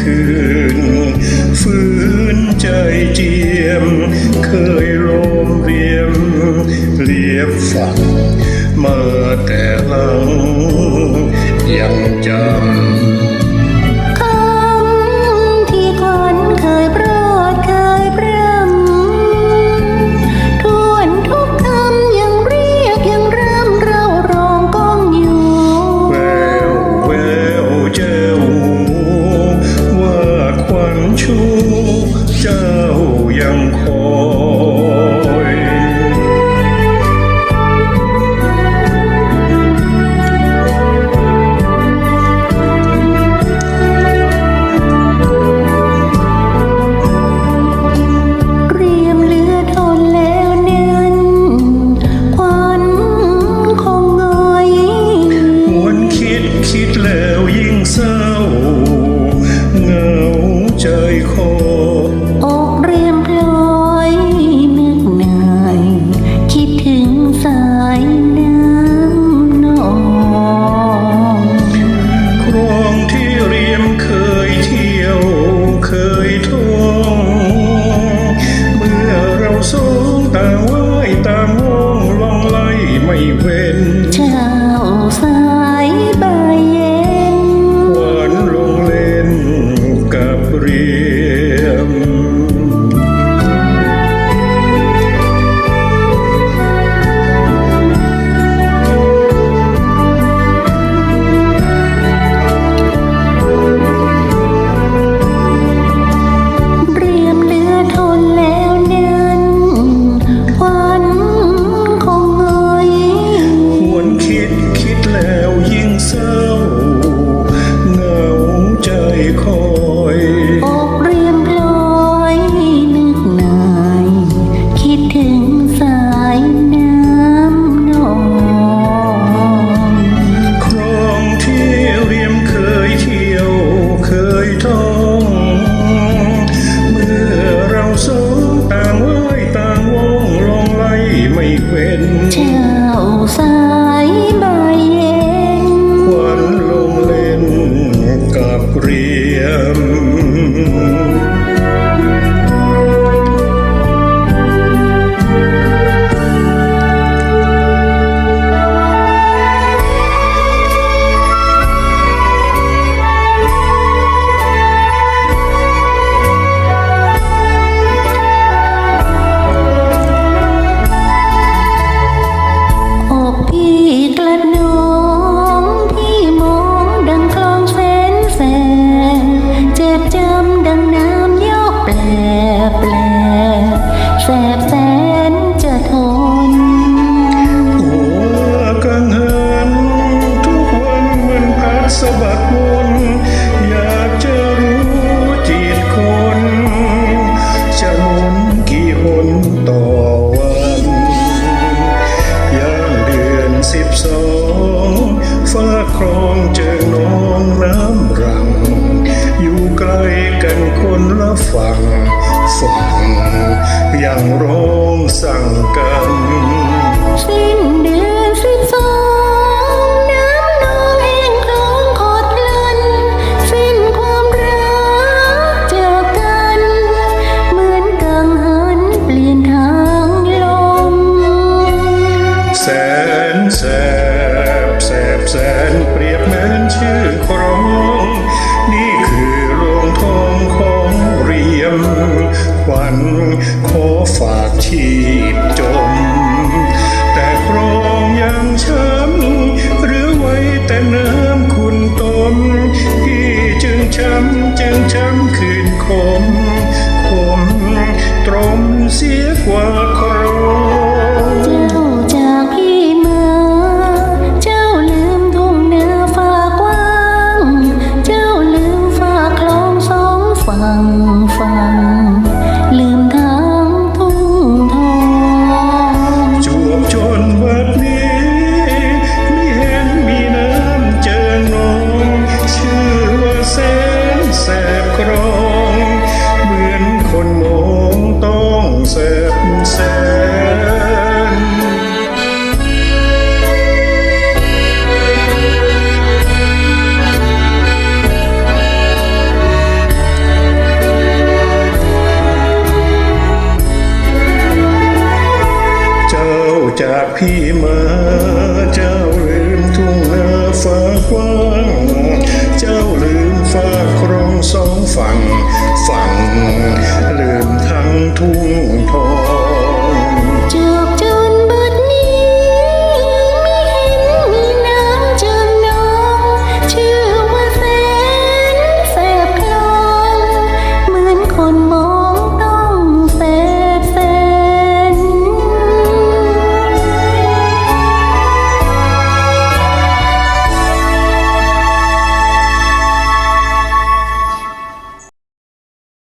คืน ฝืนใจเจียม เคยโลมเรียมเรียบฝันมาแต่หลัง ยังจำ So. คนละฝั่งฝั่งยังร้องสั่งกันสิ้นเดือนสิ้นสองน้ำนองเองร้องขอดเลืนสิ้นความรักเจอกัน เหมือนกังหันเปลี่ยนทางลม แสนแสบแสบแสนเปรียบเหมือนชื่อครอง มขวัญขอฝากชีพจม แต่ครองยังช้ำหรือไว้แต่น้ำคุณตมพี่จึงช้ำจึงช้ำคืนคม คมตรมเสียกว่า จเจ้าจากพี่มาเจ้าลืมทุ่งนาฟ้ากว้าง เจ้าลืมฟ้าครองสองฝั่ง ฝั่ง